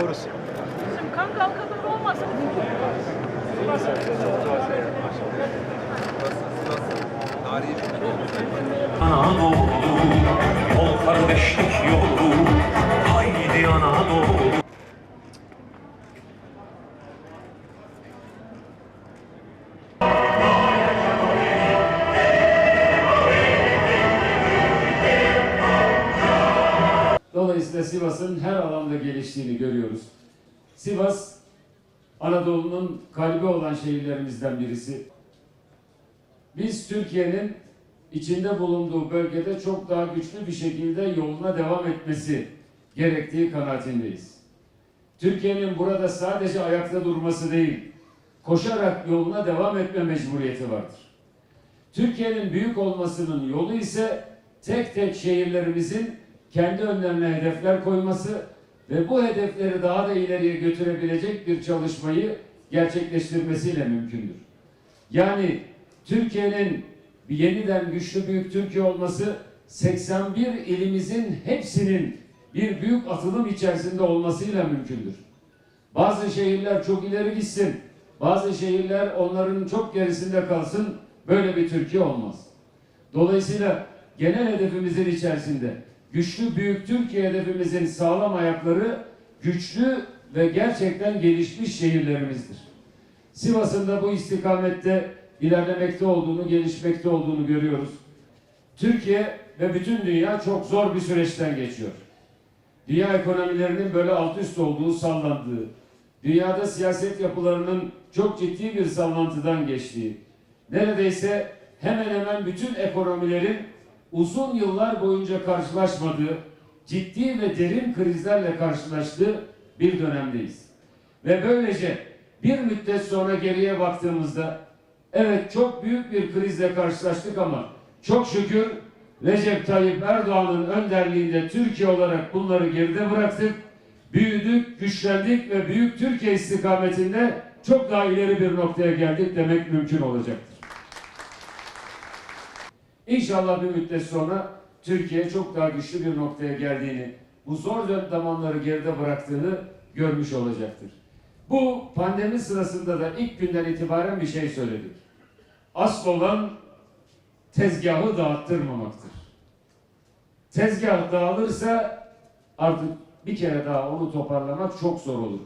Taurus. Şimdi Kangal kadar olmasa Anadolu, ol kardeşlik yolu, Dolayısıyla Sivas'ın her alanda geliştiğini görüyoruz. Sivas, Anadolu'nun kalbi olan şehirlerimizden birisi. Biz Türkiye'nin içinde bulunduğu bölgede çok daha güçlü bir şekilde yoluna devam etmesi gerektiği kanaatindeyiz. Türkiye'nin burada sadece ayakta durması değil, koşarak yoluna devam etme mecburiyeti vardır. Türkiye'nin büyük olmasının yolu ise tek tek şehirlerimizin kendi önlerine hedefler koyması ve bu hedefleri daha da ileriye götürebilecek bir çalışmayı gerçekleştirmesiyle mümkündür. Yani Türkiye'nin yeniden güçlü büyük Türkiye olması 81 ilimizin hepsinin bir büyük atılım içerisinde olmasıyla mümkündür. Bazı şehirler çok ileri gitsin, bazı şehirler onların çok gerisinde kalsın. Böyle bir Türkiye olmaz. Dolayısıyla genel hedefimizin içerisinde güçlü büyük Türkiye hedefimizin sağlam ayakları güçlü ve gerçekten gelişmiş şehirlerimizdir. Sivas'ın da bu istikamette ilerlemekte olduğunu, gelişmekte olduğunu görüyoruz. Türkiye ve bütün dünya çok zor bir süreçten geçiyor. Dünya ekonomilerinin böyle alt üst olduğu, sallandığı, dünyada siyaset yapılarının çok ciddi bir sallantıdan geçtiği, neredeyse hemen hemen bütün ekonomilerin uzun yıllar boyunca karşılaşmadığı, ciddi ve derin krizlerle karşılaştığı bir dönemdeyiz. Ve böylece bir müddet sonra geriye baktığımızda evet çok büyük bir krizle karşılaştık ama çok şükür Recep Tayyip Erdoğan'ın önderliğinde Türkiye olarak bunları geride bıraktık. Büyüdük, güçlendik ve büyük Türkiye istikametinde çok daha ileri bir noktaya geldik demek mümkün olacaktır. İnşallah bir müddet sonra Türkiye çok daha güçlü bir noktaya geldiğini, bu zor zamanları geride bıraktığını görmüş olacaktır. Bu pandemi sırasında da ilk günden itibaren bir şey söyledik. Asıl olan tezgahı dağıttırmamaktır. Tezgah dağılırsa artık bir kere daha onu toparlamak çok zor olur.